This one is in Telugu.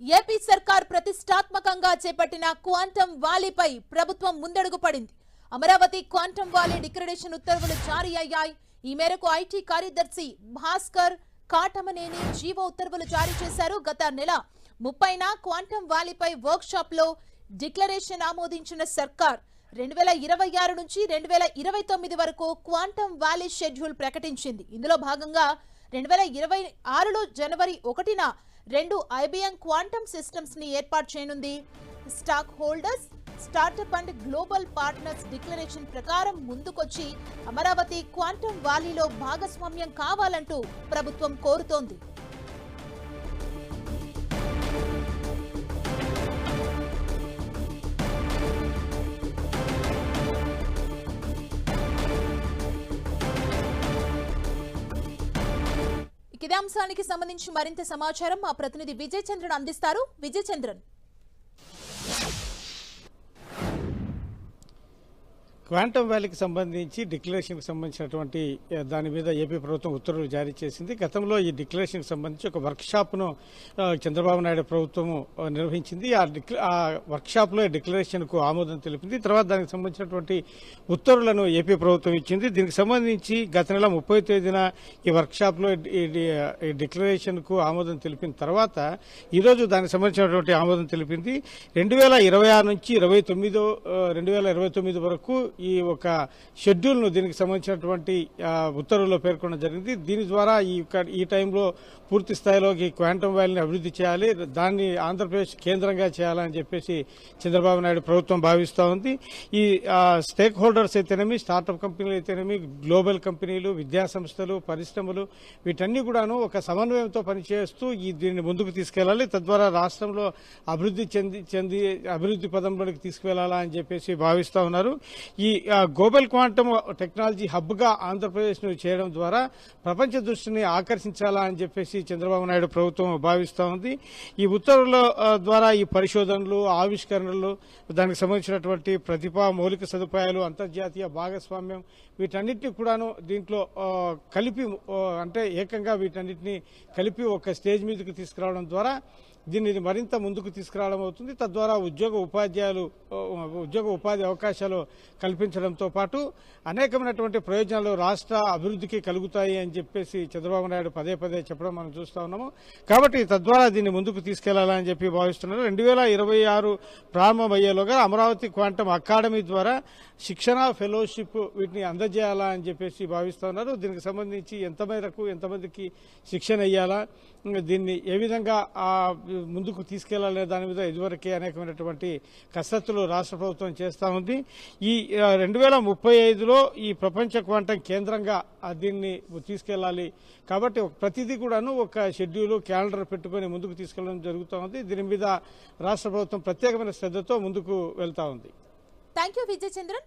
ఏపీ సర్కార్ ప్రతిష్టాత్మకంగా చేపట్టిన క్వాంటం వాలీపై ప్రభుత్వం ముందడుగు పడింది. అమరావతి క్వాంటం వాలీ డిక్లరేషన్ ఉత్తర్వులు జారీ అయ్యాయి. ఈ మేరకు ఐటీ కార్యదర్శి భాస్కర్ కాటమనేని జీవో ఉత్తర్వులు జారీ చేశారు. గత నెల ముప్పైన క్వాంటం వాలీపై వర్క్ షాప్లో డిక్లరేషన్ ఆమోదించిన సర్కార్ రెండు వేల ఇరవై ఆరు నుంచి రెండు వేల ఇరవై తొమ్మిది వరకు క్వాంటం వ్యాలీ షెడ్యూల్ ప్రకటించింది. ఇందులో భాగంగా రెండు వేల ఇరవై ఆరులో జనవరి ఒకటిన రెండు ఐబిఎం క్వాంటమ్ సిస్టమ్స్ని ఏర్పాటు చేయనుంది. Stake holders startup and global partners declaration ప్రకారం ముందుకొచ్చి అమరావతి క్వాంటమ్ వ్యాలీలో భాగస్వామ్యం కావాలంటూ ప్రభుత్వం కోరుతోంది. ఇదే అంశానికి సంబంధించి మరింత సమాచారం మా ప్రతినిధి విజయ్ చంద్రన్ అందిస్తారు. విజయ్ క్వాంటమ్ వ్యాలీకి సంబంధించి డిక్లరేషన్కి సంబంధించినటువంటి దాని మీద ఏపీ ప్రభుత్వం ఉత్తర్వులు జారీ చేసింది. గతంలో ఈ డిక్లరేషన్కి సంబంధించి ఒక వర్క్షాప్ను చంద్రబాబు నాయుడు ప్రభుత్వం నిర్వహించింది. ఆ ఆ వర్క్షాప్లో డిక్లరేషన్కు ఆమోదం తెలిపింది. తర్వాత దానికి సంబంధించినటువంటి ఉత్తర్వులను ఏపీ ప్రభుత్వం ఇచ్చింది. దీనికి సంబంధించి గత నెల ముప్పై తేదీన ఈ వర్క్షాప్లో ఈ ఈ డిక్లరేషన్కు ఆమోదం తెలిపిన తర్వాత ఈరోజు దానికి సంబంధించినటువంటి ఆమోదం తెలిపింది. రెండు వేల ఇరవై ఆరు నుంచి ఇరవై తొమ్మిదో రెండు వేల ఇరవై తొమ్మిది వరకు ఈ ఒక షెడ్యూల్ను దీనికి సంబంధించినటువంటి ఉత్తర్వుల్లో పేర్కొనడం జరిగింది. దీని ద్వారా ఈ ఈ టైంలో పూర్తి స్థాయిలో ఈ క్వాంటమ్ వ్యాలీని అభివృద్ధి చేయాలి దాన్ని ఆంధ్రప్రదేశ్ కేంద్రంగా చేయాలని చెప్పేసి చంద్రబాబు నాయుడు ప్రభుత్వం భావిస్తూ ఉంది. ఈ స్టేక్ హోల్డర్స్ అయితేనేమి స్టార్టప్ కంపెనీలు అయితేనేమి గ్లోబల్ కంపెనీలు విద్యా సంస్థలు పరిశ్రమలు వీటన్ని కూడాను ఒక సమన్వయంతో పనిచేస్తూ ఈ దీన్ని ముందుకు తీసుకెళ్ళాలి తద్వారా రాష్ట్రంలో అభివృద్ధి చెంది చెంది అభివృద్ధి పదంలోకి తీసుకువెళ్ళాలా అని చెప్పేసి భావిస్తూ ఉన్నారు. ఈ ఈ గ్లోబల్ క్వాంటమ్ టెక్నాలజీ హబ్గా ఆంధ్రప్రదేశ్ చేయడం ద్వారా ప్రపంచ దృష్టిని ఆకర్షించాలా అని చెప్పేసి చంద్రబాబు నాయుడు ప్రభుత్వం భావిస్తూ ఉంది. ఈ ఉత్తర్వుల ద్వారా ఈ పరిశోధనలు ఆవిష్కరణలు దానికి సంబంధించినటువంటి ప్రతిభ మౌలిక సదుపాయాలు అంతర్జాతీయ భాగస్వామ్యం వీటన్నిటిని కూడాను దీంట్లో కలిపి అంటే ఏకంగా వీటన్నిటిని కలిపి ఒక స్టేజ్ మీదకి తీసుకురావడం ద్వారా దీనిని మరింత ముందుకు తీసుకురావడం అవుతుంది. తద్వారా ఉద్యోగ ఉపాధ్యాయులు ఉద్యోగ ఉపాధి అవకాశాలు కల్పించడంతో పాటు అనేకమైనటువంటి ప్రయోజనాలు రాష్ట్ర అభివృద్ధికి కలుగుతాయి అని చెప్పేసి చంద్రబాబు నాయుడు పదే పదే చెప్పడం మనం చూస్తూ ఉన్నాము. కాబట్టి తద్వారా దీన్ని ముందుకు తీసుకెళ్ళాలని చెప్పి భావిస్తున్నారు. రెండు వేల ఇరవై ఆరు ప్రారంభమయ్యేలోగా అమరావతి క్వాంటమ్ అకాడమీ ద్వారా శిక్షణ ఫెలోషిప్ వీటిని అందజేయాలా అని చెప్పేసి భావిస్తున్నారు దీనికి సంబంధించి ఎంత మేరకు ఎంతమందికి శిక్షణ ఇయ్యాలా దీన్ని ఏ విధంగా ముందుకు తీసుకెళ్ళాలనే దాని మీద ఇదివరకే అనేకమైనటువంటి కసరత్తులు రాష్ట్ర ప్రభుత్వం చేస్తా ఉంది. ఈ రెండు వేల ముప్పై ఐదులో ఈ ప్రపంచ క్వాంటం కేంద్రంగా దీన్ని తీసుకెళ్ళాలి కాబట్టి ప్రతిదీ కూడాను ఒక షెడ్యూల్ క్యాలెండర్ పెట్టుకొని ముందుకు తీసుకెళ్ళడం జరుగుతూ ఉంది. దీని మీద రాష్ట్ర ప్రభుత్వం ప్రత్యేకమైన శ్రద్ధతో ముందుకు వెళ్తా ఉంది. Thank you Vijayachandran.